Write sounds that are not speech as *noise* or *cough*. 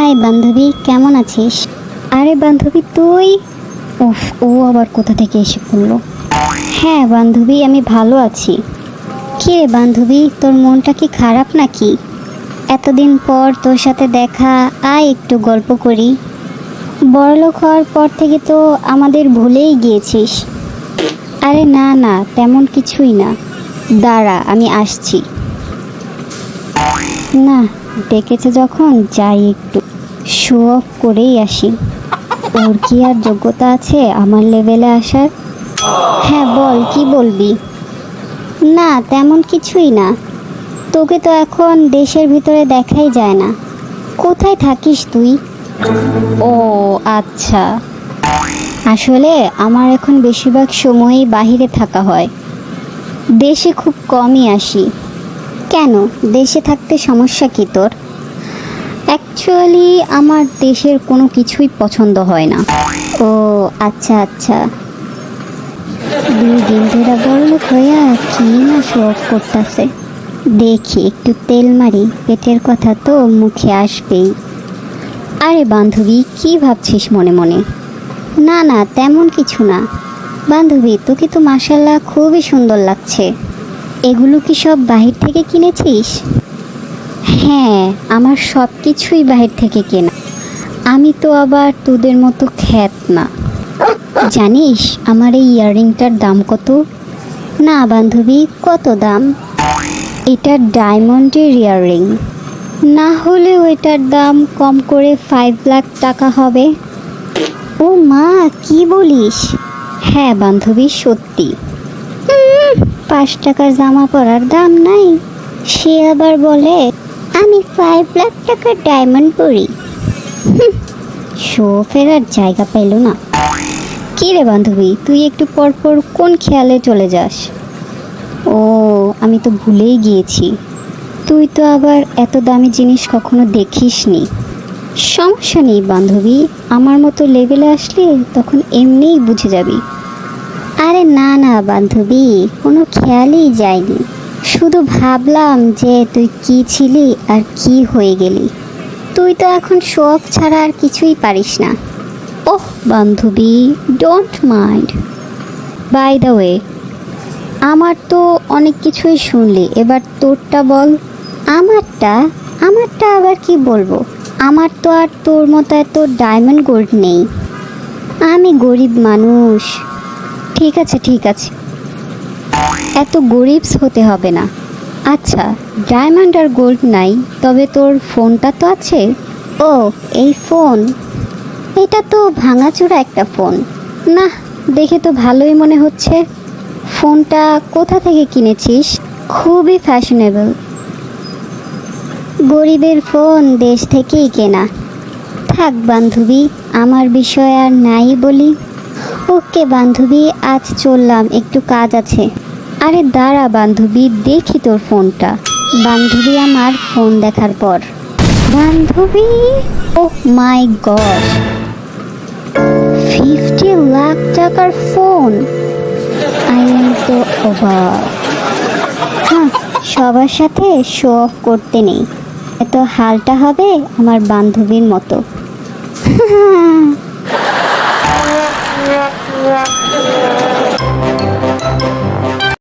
High বান্ধবী, কেমন আছিস? আরে বান্ধবী, তুই? উফ, ও আবার কোথা থেকে এসে পড়ল হ্যাঁ বান্ধবী, আমি ভালো আছি। কি বান্ধবী, তোর মনটা কি খারাপ নাকি? এতদিন পর তোর সাথে দেখা, আয় একটু গল্প করি। বড়লোক হওয়ার পর থেকে তো আমাদের ভুলেই গিয়েছিস। আরে না না, তেমন কিছুই না। দাঁড়া, আমি আসছি। না, ডেকেছে যখন, যাই একটু। শো অফ করেই আসি। ওর কি আর যোগ্যতা আছে আমার লেভেলে আসার? হ্যাঁ বল, কি বলবি? না, তেমন কিছুই না। তোকে তো এখন দেশের ভিতরে দেখাই যায় না। কোথায় থাকিস তুই? ও আচ্ছা। আসলে আমার এখন বেশিরভাগ সময়ই বাহিরে থাকা হয়। দেশে খুব কমই আসি। কেন? দেশে থাকতে সমস্যা কি তোর? অ্যাকচুয়ালি আমার দেশের কোনো কিছুই পছন্দ হয় না। ও আচ্ছা আচ্ছা। দুই দিন ধরে বড়লোক হইয়া কি না শোক করতেছে। দেখি, একটু তেল মারি, পেটের কথা তো মুখে আসবেই। আরে বান্ধবী, কি ভাবছিস মনে মনে? না না, তেমন কিছু না। বান্ধবী, তোকে তো মাসাল্লাহ খুবই সুন্দর লাগছে। এগুলো কি সব বাহির থেকে কিনেছিস? হ্যাঁ আমার সব কিছুই বাহির থেকে কেনা। আমি তো আবার তোদের মতো খ্যাত না। জানিস, আমার এই ইয়াররিংটার দাম কত? না, বান্ধবী, কত দাম? এটা ডায়মন্ডের ইয়াররিং। না হলে ওইটার দাম কম করে ফাইভ লাখ টাকা হবে। ও মা, কি বলিস? হ্যাঁ বান্ধবী, সত্যি। পাঁচ টাকার জামা পরার দাম নাই। সে আবার বলে আমি ফাইভ লাখ টাকার ডায়মন্ড পরি। শো ফেরার জায়গা পেল না। কি রে বান্ধবী, তুই একটু পর পর কোন খেয়ালে চলে যাস? ও, আমি তো ভুলেই গিয়েছি। তুই তো আবার এত দামি জিনিস কখনো দেখিসনি। সমস্যা নেই বান্ধবী, আমার মতো লেভেলে আসলে তখন এমনিই বুঝে যাবি। আরে না না বান্ধবী, কোনো খেয়ালই যায়নি। শুধু ভাবলাম যে তুই কি ছিলি আর কি হয়ে গেলি। তুই তো এখন শখ ছাড়া আর কিছুই পারিস না। ওহ, বান্ধবী don't mind by the way আমার তো অনেক কিছুই শুনলি, এবার তোরটা বল। আমারটা? আমারটা আবার কি বলব? আমার তো আর তোর মতো এত ডায়মন্ড গোল্ড নেই। আমি গরিব মানুষ। ঠিক আছে ঠিক আছে। এত গরিবস হতে হবে না। আচ্ছা ডায়মন্ড আর গোল্ড নাই, তবে তোর ফোনটা তো আছে। ও, এই ফোন এটা তো ভাঙাচোরা একটা ফোন না দেখে তো ভালোই মনে হচ্ছে। ফোনটা কোথা থেকে কিনেছিস? খুবই ফ্যাশনেবল গরিবের ফোন দেশ থেকেই কেনা। থাক বান্ধবী, আমার বিষয় আর নাই বলি। ওকে বান্ধবী, আজ চললাম, একটু কাজ আছে। আরে দাঁড়া বান্ধবী, দেখি তোর ফোনটা। বান্ধবী আমার ফোন দেখার পর। বান্ধবী? Oh my god. Fifty lakh টাকার ফোন। আই এম তো অবাক। হ্যাঁ সবার সাথে শো অফ করতে নেই। এত হালটা হবে আমার বান্ধবীর মতো। *laughs*